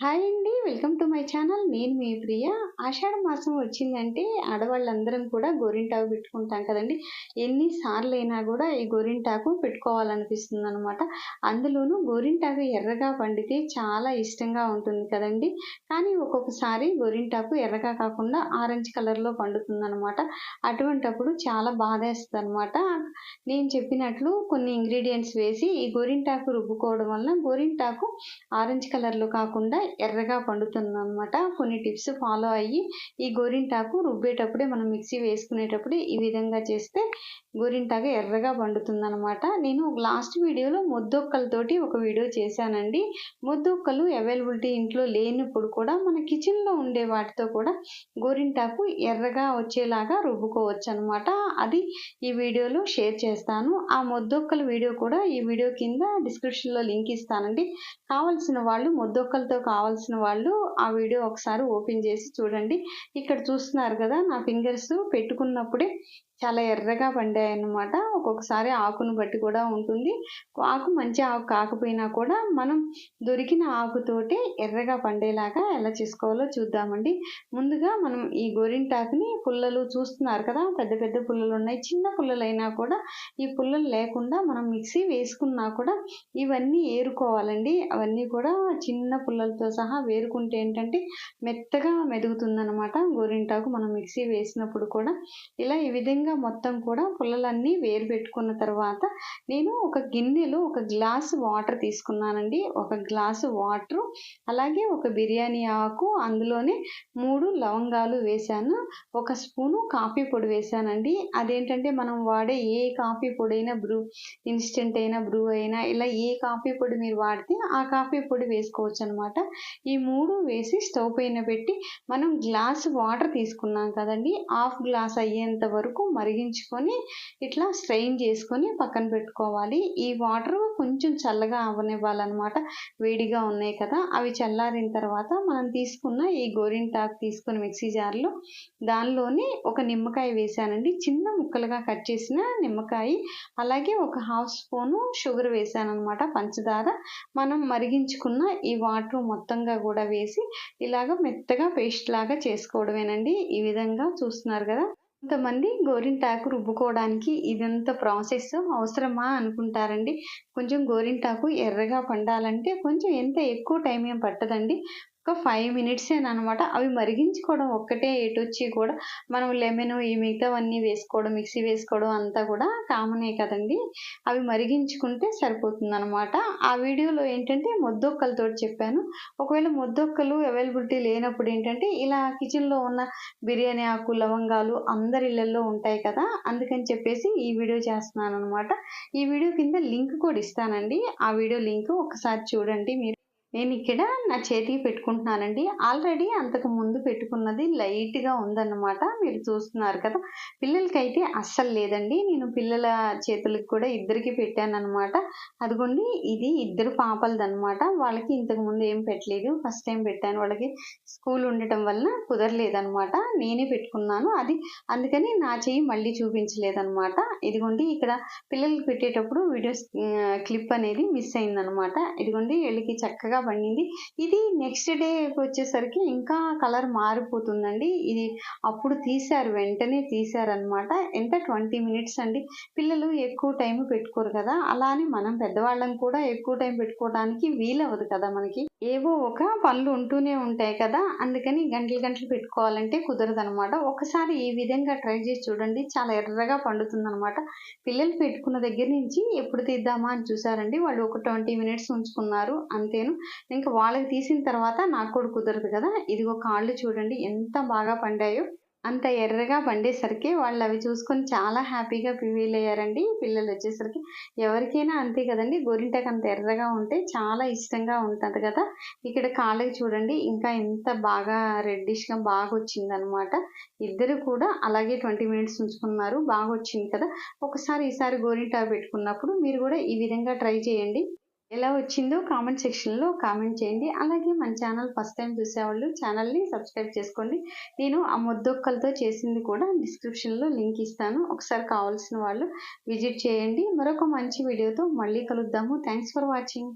Hi అండి welcome to my channel. నేను మీ ప్రియ. ఆషాఢ మాసం వచ్చిందంటే ఆడవాళ్ళందరం కూడా గోరింటాకు పెట్టుకుంటాం కదండి. ఎన్నిసార్లు అయినా కూడా ఈ గోరింటాకు పెట్టుకోవాలనిపిస్తుంది అనమాట అందులోనూ గోరింటాకు ఎర్రగా పండితే చాలా ఇష్టంగా ఉంటుంది కదండి. కానీ ఒక్కొక్కసారి గోరింటాకు ఎర్రగా కాకుండా ఆరెంజ్ కలర్లో పండుతుంది అనమాట అటువంటప్పుడు చాలా బాధేస్తుంది అనమాట నేను చెప్పినట్లు కొన్ని ఇంగ్రీడియంట్స్ వేసి ఈ గోరింటాకు రుబ్బుకోవడం వల్ల గోరింటాకు ఆరెంజ్ కలర్లో కాకుండా ఎర్రగా పండుతుందన్నమాట. కొన్ని టిప్స్ ఫాలో అయ్యి ఈ గోరింటాకు రుబ్బేటప్పుడే మనం మిక్సీ వేసుకునేటప్పుడే ఈ విధంగా చేస్తే గోరింటాగా ఎర్రగా పండుతుందనమాట. నేను లాస్ట్ వీడియోలో ముద్దొక్కలతోటి ఒక వీడియో చేశానండి. ముద్దొక్కలు అవైలబిలిటీ ఇంట్లో లేనప్పుడు కూడా మన కిచెన్లో ఉండే వాటితో కూడా గోరింటాకు ఎర్రగా వచ్చేలాగా రుబ్బుకోవచ్చు అనమాట అది ఈ వీడియోలో షేర్ చేస్తాను. ఆ ముద్దొక్కల వీడియో కూడా ఈ వీడియో కింద డిస్క్రిప్షన్లో లింక్ ఇస్తానండి. కావలసిన వాళ్ళు ముద్దొక్కలతో కావాల్సిన వాళ్ళు ఆ వీడియో ఒకసారి ఓపెన్ చేసి చూడండి. ఇక్కడ చూస్తున్నారు కదా నా ఫింగర్స్ పెట్టుకున్నప్పుడే చాలా ఎర్రగా ఉంటాయి అన్నమాట ఒక్కొక్కసారి ఆకును బట్టి కూడా ఉంటుంది. ఆకు మంచి ఆకు కాకపోయినా కూడా మనం దొరికిన ఆకుతోటి ఎర్రగా పండేలాగా ఎలా చేసుకోవాలో చూద్దామండి. ముందుగా మనం ఈ గోరింటాకుని పుల్లలు చూస్తున్నారు కదా పెద్ద పెద్ద పుల్లలు ఉన్నాయి. చిన్న పుల్లలైనా కూడా ఈ పుల్లలు లేకుండా మనం మిక్సీ వేసుకున్నా కూడా ఇవన్నీ ఏరుకోవాలండి. అవన్నీ కూడా చిన్న పుల్లలతో సహా వేరుకుంటే ఏంటంటే మెత్తగా మెదుగుతుందన్నమాట గోరింటాకు మనం మిక్సీ వేసినప్పుడు కూడా. ఇలా ఈ విధంగా మొత్తం కూడా పుల్లలన్నీ వేరు పెట్టుకున్న తర్వాత నేను ఒక గిన్నెలో ఒక గ్లాసు వాటర్ తీసుకున్నానండి. ఒక గ్లాసు వాటరు అలాగే ఒక బిర్యానీ ఆకు అందులోనే మూడు లవంగాలు వేశాను. ఒక స్పూను కాఫీ పొడి వేశానండి. అదేంటంటే మనం వాడే ఏ కాఫీ పొడి అయినా బ్రూ ఇన్స్టెంట్ అయినా బ్రూ అయినా ఇలా ఏ కాఫీ పొడి మీరు వాడితే ఆ కాఫీ పొడి వేసుకోవచ్చు అనమాట ఈ మూడు వేసి స్టవ్ పైన పెట్టి మనం గ్లాస్ వాటర్ తీసుకున్నాం కదండి. హాఫ్ గ్లాస్ అయ్యేంత వరకు మరిగించుకొని ఇట్లా స్ట్రెయిన్ చేసుకొని పక్కన పెట్టుకోవాలి. ఈ వాటర్ కొంచెం చల్లగా అవనివ్వాలన్నమాట. వేడిగా ఉన్నాయి కదా అవి చల్లారిన తర్వాత మనం తీసుకున్న ఈ గోరింటాకు తీసుకుని మిక్సీ జార్లో దానిలోని ఒక నిమ్మకాయ వేసానండి చిన్న ముక్కలుగా కట్ చేసిన నిమ్మకాయ అలాగే ఒక హాఫ్ స్పూను షుగర్ వేసాను అనమాట పంచదార మనం మరిగించుకున్న ఈ వాటర్ మొత్తంగా కూడా వేసి ఇలాగ మెత్తగా పేస్ట్ లాగా చేసుకోవడమేనండి. ఈ విధంగా చూస్తున్నారు కదా. కొంతమంది గోరింటాకు రుబ్బుకోవడానికి ఇదంతా ప్రాసెస్ అవసరమా అనుకుంటారండి. కొంచెం గోరింటాకు ఎర్రగా పండాలంటే కొంచెం ఎంత ఎక్కువ టైం ఏం పట్టదండి. ఒక ఫైవ్ మినిట్స్ అనమాట అవి మరిగించుకోవడం ఒక్కటే ఎటొచ్చి కూడా మనం లెమన్ ఈ మిగతావన్నీ వేసుకోవడం మిక్సీ వేసుకోవడం అంతా కూడా కామనే కదండి. అవి మరిగించుకుంటే సరిపోతుంది అనమాట ఆ వీడియోలో ఏంటంటే ముద్దొక్కలతో చెప్పాను. ఒకవేళ ముద్దొక్కలు అవైలబిలిటీ లేనప్పుడు ఏంటంటే ఇలా కిచెన్లో ఉన్న బిర్యానీ ఆకు లవంగాలు అందరి ఇళ్ళల్లో ఉంటాయి కదా. అందుకని చెప్పేసి ఈ వీడియో చేస్తున్నాను అనమాట ఈ వీడియో కింద లింక్ కూడా ఇస్తానండి. ఆ వీడియో లింక్ ఒకసారి చూడండి మీరు. నేను ఇక్కడ నా చేతికి పెట్టుకుంటున్నానండి. ఆల్రెడీ అంతకు ముందు పెట్టుకున్నది లైట్గా ఉందన్నమాట. మీరు చూస్తున్నారు కదా. పిల్లలకైతే అస్సలు లేదండి. నేను పిల్లల చేతులకు కూడా ఇద్దరికి పెట్టాను అనమాట అదిగోండి ఇది ఇద్దరు పాపలది అనమాట వాళ్ళకి ఇంతకు ముందు ఏం పెట్టలేదు. ఫస్ట్ టైం పెట్టాను. వాళ్ళకి స్కూల్ ఉండటం వల్ల కుదరలేదనమాట నేనే పెట్టుకున్నాను. అది అందుకని నా చేయి మళ్ళీ చూపించలేదనమాట ఇదిగోండి ఇక్కడ పిల్లలకి పెట్టేటప్పుడు వీడియో క్లిప్ అనేది మిస్ అయిందనమాట ఇదిగోండి వీళ్ళకి చక్కగా పండింది. ఇది నెక్స్ట్ డే వచ్చేసరికి ఇంకా కలర్ మారిపోతుందండి. ఇది అప్పుడు తీశారు వెంటనే తీశారనమాట ఎంత ట్వంటీ మినిట్స్ అండి. పిల్లలు ఎక్కువ టైం పెట్టుకోరు కదా. అలానే మనం పెద్దవాళ్ళం కూడా ఎక్కువ టైం పెట్టుకోవడానికి వీలవ్వదు కదా మనకి. ఏవో ఒక పనులు ఉంటూనే ఉంటాయి కదా. అందుకని గంటలు గంటలు పెట్టుకోవాలంటే కుదరదు అనమాట ఒకసారి ఈ విధంగా ట్రై చేసి చూడండి. చాలా ఎర్రగా పండుతుంది అనమాట పిల్లలు పెట్టుకున్న దగ్గర నుంచి ఎప్పుడు తీద్దామా అని చూసారండి. వాళ్ళు ఒక ట్వంటీ మినిట్స్ ఉంచుకున్నారు. అంతేను. ఇంకా వాళ్ళకి తీసిన తర్వాత నాకు కూడా కుదరదు కదా. ఇదిగో కాళ్ళు చూడండి ఎంత బాగా పండాయో. అంత ఎర్రగా పండేసరికి వాళ్ళు అవి చూసుకొని చాలా హ్యాపీగా ఫీల్ అయ్యారండి పిల్లలు వచ్చేసరికి. ఎవరికైనా అంతే కదండి. గోరింటాకు అంత ఎర్రగా ఉంటే చాలా ఇష్టంగా ఉంటుంది కదా. ఇక్కడ కాళ్ళకి చూడండి ఇంకా ఎంత బాగా రెడ్డిష్గా బాగా వచ్చిందనమాట. ఇద్దరు కూడా అలాగే ట్వంటీ మినిట్స్ ఉంచుకున్నారు. బాగా వచ్చింది కదా. ఒకసారి ఈసారి గోరింటా పెట్టుకున్నప్పుడు మీరు కూడా ఈ విధంగా ట్రై చేయండి. ఎలా వచ్చిందో కామెంట్ సెక్షన్లో కామెంట్ చేయండి. అలాగే మన ఛానల్ ఫస్ట్ టైం చూసేవాళ్ళు ఛానల్ని సబ్స్క్రైబ్ చేసుకోండి. నేను ఆ ముద్దొక్కలతో చేసింది కూడా డిస్క్రిప్షన్లో లింక్ ఇస్తాను. ఒకసారి కావాల్సిన వాళ్ళు విజిట్ చేయండి. మరొక మంచి వీడియోతో మళ్ళీ కలుద్దాము. Thanks for watching